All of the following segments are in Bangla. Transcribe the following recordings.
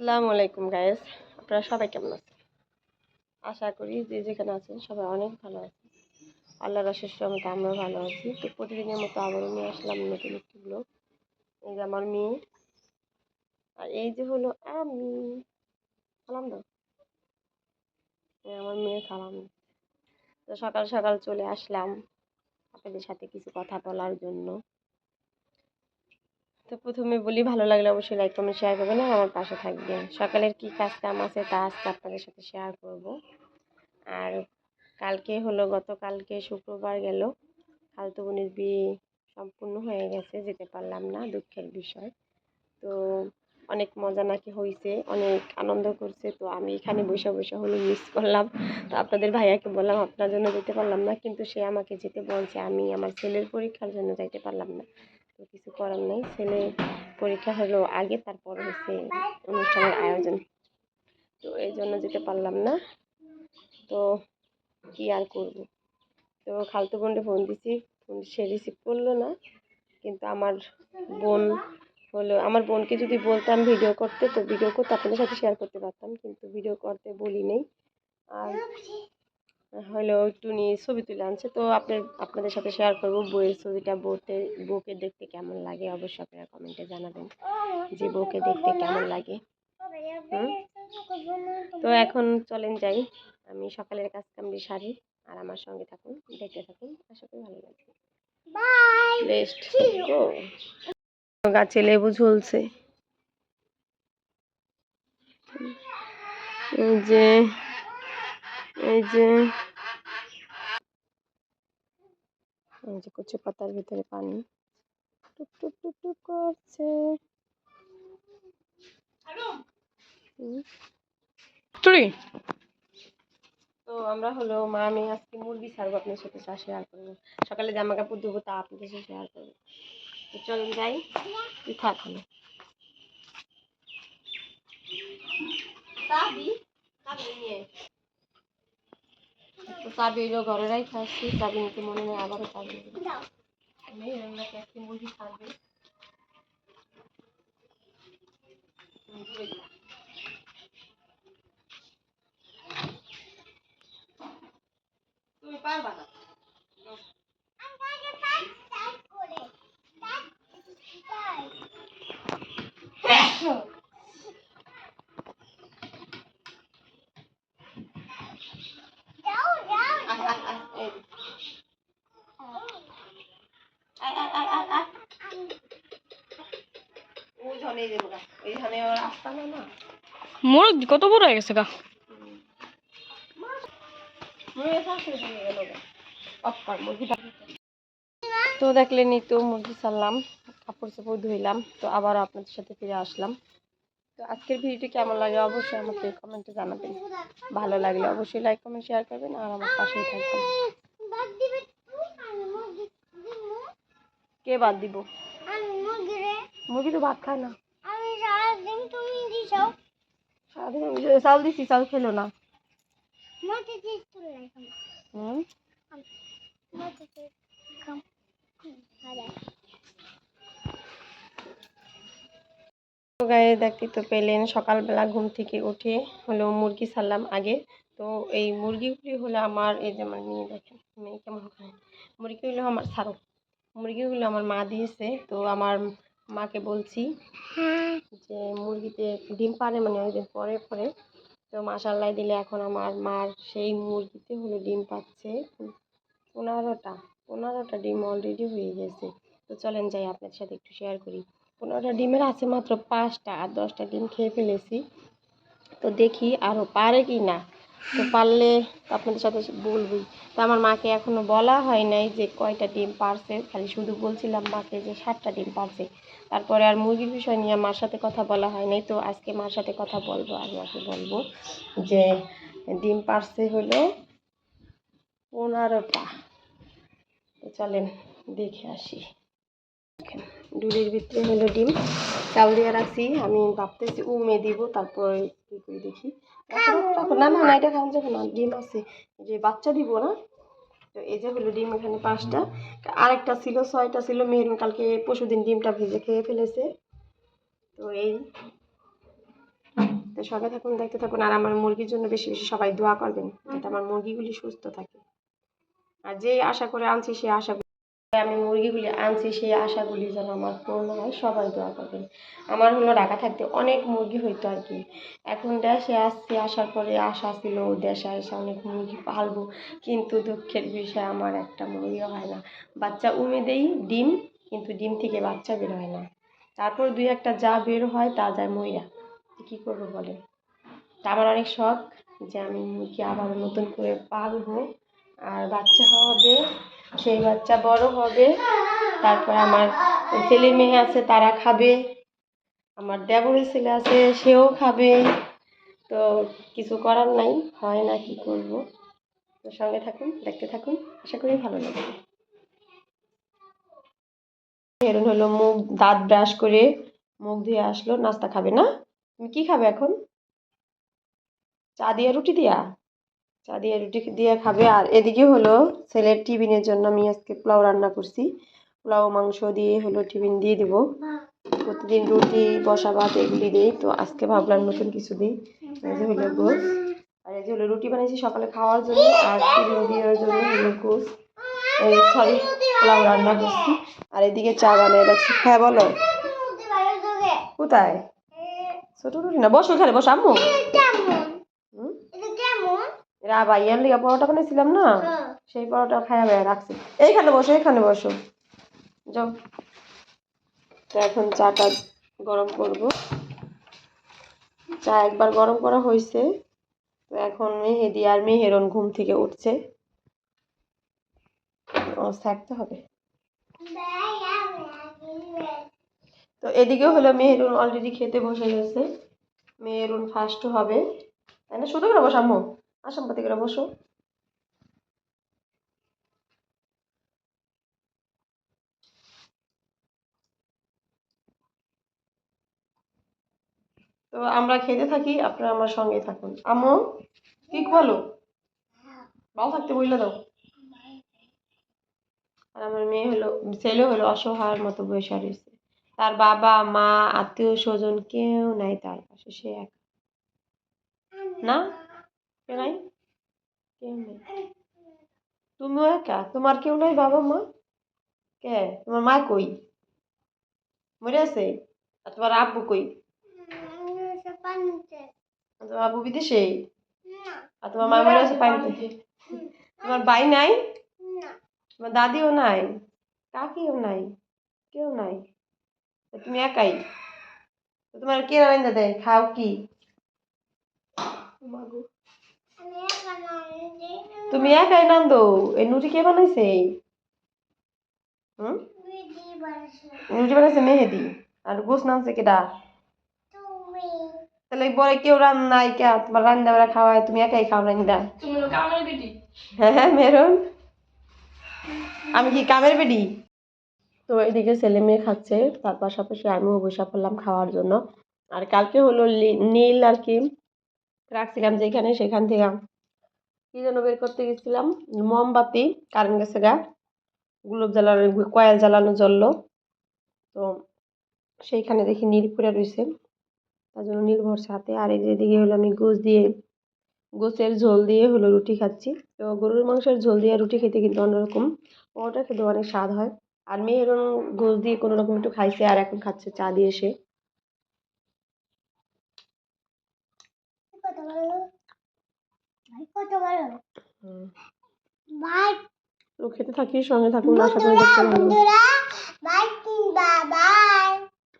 আসসালামু আলাইকুম গায়েস আপনারা সবাই কেমন আছেন? আশা করি যে যেখানে আছেন সবাই অনেক ভালো আছে আল্লাহর অশেষ মতো আমরাও ভালো আছি। তো প্রতিদিনের মতো আবারও নিয়ে আসলাম নতুন একটি ব্লগ এই যে আমার মেয়ে। আর এই যে হলো আমি। সালাম দাও। আমার মেয়ে সালাম তো সকাল সকাল চলে আসলাম আপনাদের সাথে কিছু কথা বলার জন্য। তো প্রথমে বলি, ভালো লাগলে অবশ্যই লাইক কমেন্ট শেয়ার করবেন আর আমার পাশে থাকবেন। সকালের কি কাজ কাম আছে তা আজকে আপনাদের সাথে শেয়ার করব। আর কালকে হলো, গতকালকে শুক্রবার গেল। খালতু বোনের বিয়ে সম্পূর্ণ হয়ে গেছে, যেতে পারলাম না, দুঃখের বিষয়। তো অনেক মজা নাকি হয়েছে অনেক আনন্দ করছে। তো আমি এখানে বসে বসে হলো মিস করলাম। তো আপনাদের ভাইয়াকে বললাম, আপনার জন্য যেতে পারলাম না, কিন্তু সে আমাকে যেতে বলছে, আমি আমার ছেলের পরীক্ষার জন্য যাইতে পারলাম না। তো কিছু করার নেই। ছেলে পরীক্ষা হলো আগে, তারপর হচ্ছে অনুষ্ঠানের আয়োজন। তো এই জন্য যেতে পারলাম না। তো কি আর করব? তো খালতো বোনকে ফোন দিছি। ফোন সে রিসিভ করল না। কিন্তু আমার বোন হলো, আমার বোনকে যদি বলতাম ভিডিও করতে, তো ভিডিও করতে আপনাদের সাথে শেয়ার করতে পারতাম। কিন্তু ভিডিও করতে বলি নেই। আর হলো একটু নিয়ে ছবি তুলে আনছে। তো আপনার আপনাদের সাথে শেয়ার করব বইয়ের ছবিটা বউতে বউকে দেখতে কেমন লাগে? অবশ্যই আপনারা কমেন্টে জানাবেন যে বউকে দেখতে কেমন লাগে? তো এখন চলেন যাই। আমি সকালের কাজ কামড়ি সারি আর আমার সঙ্গে থাকুন দেখতে থাকুন। আশা করি ভালো লাগবে। বেস্ট গাছে লেবু ঝুলছে। যে এই যে এই যে কচু পাতার ভিতরে পানি। টুক টুক টুক টুক করছে। তো আমরা হলো মা আমি আজকে মুরগি ছাড়বো আপনার সাথে তা শেয়ার করব। সকালে জামা কাপড় দেবো তা আপনাদের সাথে শেয়ার করব। তো চলুন যাই তুই নিয়ে। তো চাবি এলো ঘরে রাই খাচ্ছি চাবি নিতে মনে নেই আবারও চাবি। তুমি পারবা না। মুরগি কত বড় হয়ে গেছে গা। তো দেখলেনই তো মুরগি ছাড়লাম কাপড় চাপড় ধুইলাম তো আবারও আপনাদের সাথে ফিরে আসলাম। তো আজকের ভিডিওটি কেমন লাগে অবশ্যই আমাকে কমেন্টে জানাবেন। ভালো লাগলে অবশ্যই লাইক কমেন্ট শেয়ার করবেন আর আমার পাশেই থাকবেন। কে বাদ দিব? মুরগি তো ভাত খায় না। সারাদিন আমি চাল দিছি চাল খেলো না। হুম? তো গায়ে দেখতে তো পেলেন সকালবেলা ঘুম থেকে উঠে হলো মুরগি ছাড়লাম আগে। তো এই মুরগিগুলি হলো আমার এই যে আমার মেয়ে দেখেন মেয়ে কেমন খায়? মুরগিগুলো আমার ছাড়ো। মুরগিগুলো আমার মা দিয়েছে তো আমার মাকে বলছি যে মুরগিতে ডিম পারে মানে ওই দিন পরে পরে। তো মাসাল্লাহ দিলে এখন আমার মার সেই মুরগিতে হলো ডিম পাচ্ছে। পনেরোটা পনেরোটা ডিম অলরেডি হয়ে গেছে। তো চলেন যাই আপনাদের সাথে একটু শেয়ার করি। পনেরোটা ডিমের আছে মাত্র পাঁচটা আর দশটা ডিম খেয়ে ফেলেছি। তো দেখি আরও পারে কি না তো পারলে আপনাদের সাথে বলবই। তো আমার মাকে এখনও বলা হয় নাই যে কয়টা ডিম পারছে, খালি শুধু বলছিলাম মাকে যে সাতটা ডিম পারছে। তারপরে আর মুরগির বিষয় নিয়ে মার সাথে কথা বলা হয় নাই, তো আজকে মার সাথে কথা বলব, আর মাকে বলব যে ডিম পারছে হলো পনেরোটা। তো চলেন দেখে আসি। ডুলির ভিতরে হলো ডিম। চাল দিয়ে রাখছি। আমি ভাবতেছি উমে দিব, তারপর কি করে দেখি। না না না, এটা খাওয়া যাবে না ডিম আছে যে বাচ্চা দিব না, তো এই যে হলো ডিম এখানে পাঁচটা। আরেকটা ছিল, ছয়টা ছিল, মেহরুন কালকে পরশুদিন ডিমটা ভেজে খেয়ে ফেলেছে। তো এই। তো সঙ্গে থাকুন, দেখতে থাকুন, আর আমার মুরগির জন্য বেশি বেশি সবাই দোয়া করবেন, যাতে আমার মুরগিগুলি সুস্থ থাকে। আর যে আশা করে আনছি সেই আশা আমি মুরগিগুলি আনছি, সেই আশাগুলি যেন আমার পূর্ণ হয়, সবাই দোয়া করবেন। আমার হলো ঢাকা থাকতে অনেক মুরগি হইতো আর কি। এখন দেশে আসছি, আসার পরে আশা ছিল দেশে এসে অনেক মুরগি পালবো, কিন্তু দুঃখের বিষয় আমার একটা মুরগিও হয় না। বাচ্চা উমে দেই ডিম, কিন্তু ডিম থেকে বাচ্চা বের হয় না। তারপর দুই একটা যা বের হয় তা যায় মইরা। কী করব বলে তা আমার অনেক শখ যে আমি মুরগি আবার নতুন করে পালবো, আর বাচ্চা হবে সেই বাচ্চা বড় হবে, তারপর আমার ছেলে মেয়ে আছে, তারা খাবে। আমার দেবরের ছেলে আছে, সেও খাবে। তো কিছু করার নাই, হয় না কি করব। তো সঙ্গে থাকুন, দেখতে থাকুন, আশা করি ভালো লাগবে। হেরুন হলো মুখ, দাঁত ব্রাশ করে মুখ ধুয়ে আসলো, নাস্তা খাবে না? তুমি কি খাবে এখন? চা দিয়ে, রুটি দিয়া? চা দিয়ে রুটি দিয়ে খাবে। আর এদিকে হলো ছেলের টিফিনের জন্য আমি আজকে পোলাও রান্না করছি। পোলাও, মাংস দিয়ে হলো টিফিন দিয়ে দিব। প্রতিদিন রুটি, বসা ভাত এগুলি দিই তো আজকে ভাবলাম নতুন কিছু দিই। যে হলো গোস আর এই যে হলো রুটি বানিয়েছি সকালে খাওয়ার জন্য আর টিফিন দেওয়ার জন্য হলো গোস সরি, পোলাও রান্না করছি। আর এদিকে চা বানিয়ে রাখছি। হ্যাঁ বলো। কোথায়? ছোট রুটি না? বসো এখানে, বসো, আম্মু। এরা ভাইয়ার লিগা পরোটা বানিয়েছিলাম না? সেই পরোটা খাইয়া বেড়া রাখছি। এইখানে বসো এখানে বসো। যাও। তো এখন চাটা গরম করব। চা একবার গরম করা হয়েছে তো এখন মেহেদি আর মেহেরন ঘুম থেকে উঠছে। ও থাকতে হবে। তো এদিকে হলো মেহেরুন অলরেডি খেতে বসে গেছে। মেহেরুন ফার্স্ট হবে। তাই না? শুধু করে বসো আম্মু করে বসো। তো আমরা খেতে থাকি, আপনারা আমার সঙ্গে থাকুন। আম্মু কি বলো ভালো থাকতে বললে দাও। আর আমার মেয়ে হলো, ছেলে হলো অসহায়ের মতো বসে রয়েছে। তার বাবা, মা আত্মীয় স্বজন কেউ নাই তার পাশে, সে এক। না? নাই কেউ নেই তুমিও একা তোমার কেউ নাই বাবা মা? কে? তোমার মা কই? মরে আছে? আর তোমার আব্বু কই? তোমার আব্বু বিদেশে? আর তোমার মা মরে আছে পানিতে? তোমার ভাই নাই? তোমার দাদিও নাই? কাকিও নাই? কেউ নাই? তুমি একাই? তোমার কে রান্না দেয়? খাও কি। তুমি একাই নান্দো? এই নুটি কে বানাইছে হুম? নুটি বানাইছে মেহেদি। আর গোস নামছে কেডা? তাহলে বলে কেউ রান নাই কে? তোমার রান্না বাড়া খাওয়ায় তুমি একাই খাও রান্না। হ্যাঁ হ্যাঁ মেরুন। আমি কি কামের বেডি তো এদিকে ছেলে মেয়ে খাচ্ছে তার পাশাপাশি আমিও বসে পড়লাম খাওয়ার জন্য। আর কালকে হলো নীল আর কি। রাখছিলাম যেখানে সেখান থেকে কি যেন বের করতে গেছিলাম। মোমবাতি, কারেন্ট গেছে গা। গুলোব জ্বালানো, কয়েল জ্বালানো জ্বললো। তো সেইখানে দেখি নীল পড়ে রয়েছে তার জন্য নীল ভরছে হাতে। আর এই যে এদিকে হলো আমি গোস দিয়ে গোসের ঝোল দিয়ে হলো রুটি খাচ্ছি। তো গরুর মাংসের ঝোল দিয়ে রুটি খেতে কিন্তু অন্যরকম। ওটা খেতে অনেক স্বাদ হয়। আর মেয়ে এরকম গোস দিয়ে কোনো রকম একটু খাইছে আর এখন খাচ্ছে চা দিয়ে সে হুম। তো খেতে থাকি সঙ্গে থাকুন আশা করি দেখতে ভালো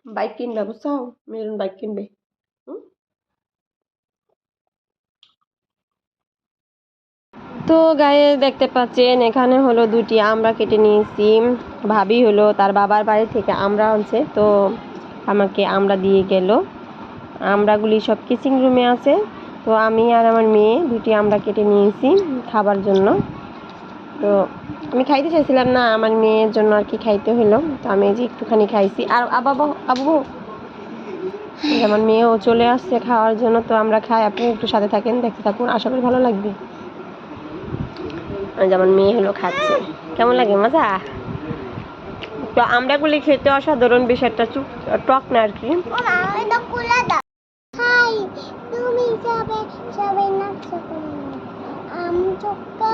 বাইক কিনবে বুঝছাও মেরুন বাইক কিনবে। তো গায়ে দেখতে পাচ্ছেন এখানে হলো দুটি আমরা কেটে নিয়েছি। ভাবি হলো তার বাবার বাড়ি থেকে আমরা আনছে তো আমাকে আমরা দিয়ে গেল। আমরাগুলি সব কিচিং রুমে আছে। তো আমি আর আমার মেয়ে দুটি আমরা কেটে নিয়েছি খাবার জন্য। তো আমি খাইতে চাইছিলাম না, আমার মেয়ের জন্য আর কি খাইতে হলো তো আমি যে একটুখানি খাইছি। আর আবাবু আবু আমার মেয়েও চলে আসছে খাওয়ার জন্য, তো আমরা খাই। আপনি একটু সাথে থাকেন, দেখতে থাকুন। আশা করি ভালো লাগবে। যেমন মেয়ে হলো খাচ্ছে। কেমন লাগে? মজা? তো আমরাগুলি খেতে অসাধারণ বেশ একটা টক না আর কি হাই সবাই নাচছে করে আম চক্কা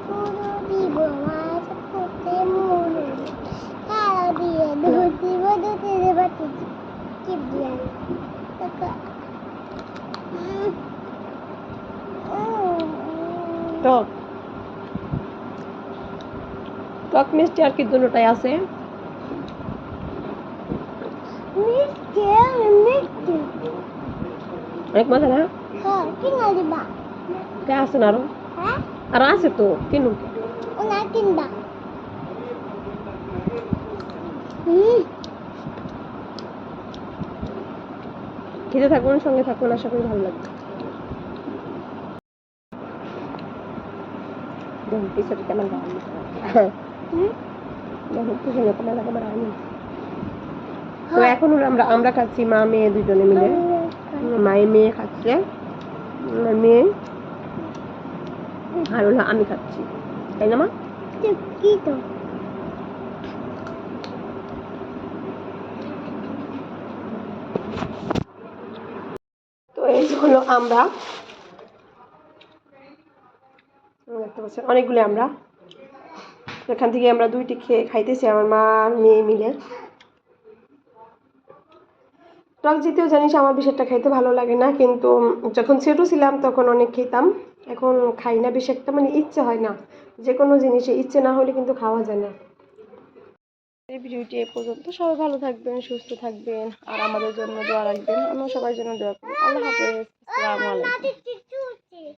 কুড়ো দিব মাছ দিব কি টক। টক মিষ্টি আর কি দুটোটাই আছে মিষ্টি মিষ্টি অনেক মজা না? হ্যাঁ কে আছে না আরও? হ্যাঁ? আর আছে তো কিনুন কিনবা খেতে থাকুন সঙ্গে থাকুন আশা করি ভালো লাগবে। পিছনে কেমন বাড়ানি পিছনে কেমন লাগে বাড়ানি তো এখন আমরা আমরা খাচ্ছি মা মেয়ে দুজনে মিলে। মায়ে মেয়ে খাচ্ছে। আমার মেয়ে আর হলো আমি খাচ্ছি। তাই না মা? কি তো তো এই হলো আমরা। দেখতে পাচ্ছেন অনেকগুলো আমরা। এখান থেকে আমরা দুইটি খেয়ে খাইতেছি আমার মা মেয়ে মিলে। টক জাতীয় জানিস আমার একটা খাইতে ভালো লাগে না, কিন্তু যখন ছোটো ছিলাম তখন অনেক খেতাম। এখন খাই না বেশি একটা মানে ইচ্ছে হয় না। যে কোনো জিনিসে ইচ্ছে না হলে কিন্তু খাওয়া যায় না। এই ভিডিওটি এ পর্যন্ত। সবাই ভালো থাকবেন, সুস্থ থাকবেন, আর আমাদের জন্য দোয়া রাখবেন। আমরা সবার জন্য দোয়া করি আল্লাহ হাফেজ। আসসালামু আলাইকুম।